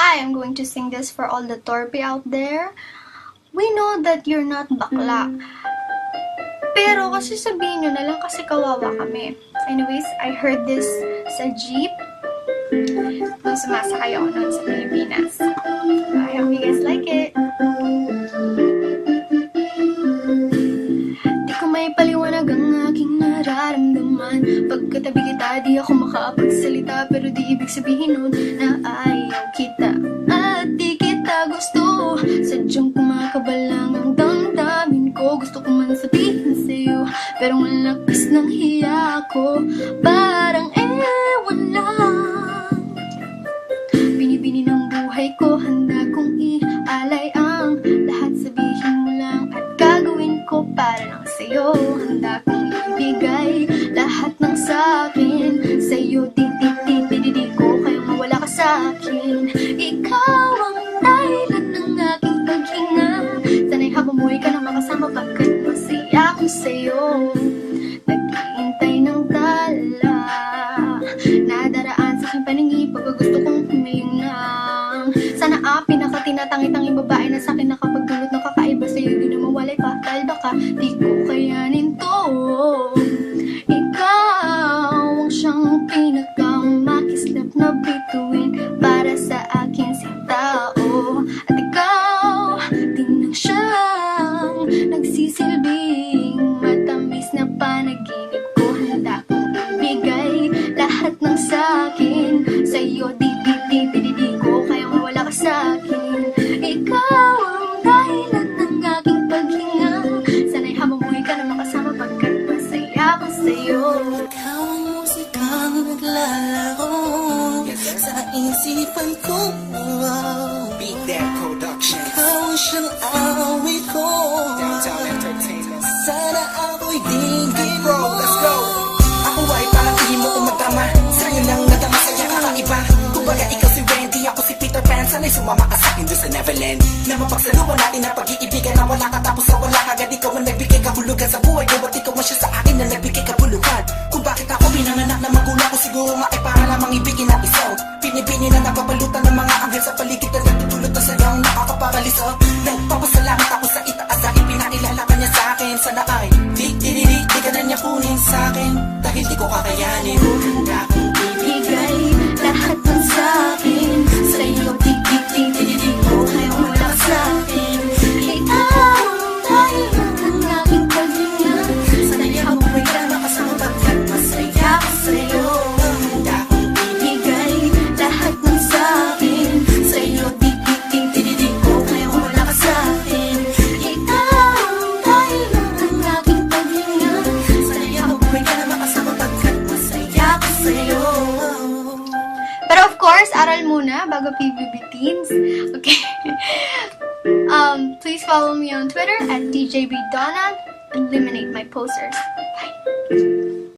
I am going to sing this for all the torpe out there. We know that you're not bakla. Pero kasi sabihin nyo na lang kasi kawawa kami. Anyways, I heard this sa jeep. Nung sumasakay ako noon sa Pilipinas. I hope you guys like it. Di ko may paliwanag ang aking nararamdaman Pagkatabi kita, di ako makapagsalita Pero di ibig sabihin nun na ayaw Sadyang kumakabalang ang damdamin ko Gusto ko man sabihin sa'yo Pero ang lakas ng hiya ko. Parang ewan lang. Binibini ng buhay ko Handa kong ialay ang Lahat. Sabihin mo lang At gagawin ko para lang sa'yo. Handa kong sa'yo Naghihintay ng tala Nadaraan sa aking paningin Pag gusto kong humiling ng Sana ang pinakatinatangitanging babae Na sa akin nakapagdulot ng kakaiba Sa'yo di na mawalay pa. Dahil baka di ko kayanin to. Ikaw ang siyang pinakamakislap na bituin Para sa akin sintao At ikaw din ang siyang Nagsisilbing ng sa'kin Sa'yo di di di di di di ko Kaya mawala ka sa'kin Ikaw ang dahilan ng aking paghinga. Sana'y habang buhay ka na makasama Pagkat masaya ko sa'yo. Ikaw ang musikang naglalaro. Sa isipan ko Beat That Production. Ikaw ang siyang awit ko. Downtown Entertainment. Sana ako'y dinggin Bro, Wendy, ako si Peter Pan. Sana'y sumama ka sa'kin doon sa Neverland. Na mapagsaluhan natin ang pag-iibigan na wala ka tapos sa wala. Agad ikaw ang nagbigay kahulugan sa buhay ko. At ikaw ang siya sa akin na nagbigay kabuluhan. Kung bakit ako pinanganak na magulang ko siguro nga ay para lamang ibigin ang isaw. Pinipini na napapalutan ng mga anghel sa paligid na natutulot na sayang nakakaparaliso. Course, aral muna bago PBB Teens. Okay. um, please follow me on Twitter at DJBDonna. Eliminate my posters. Bye.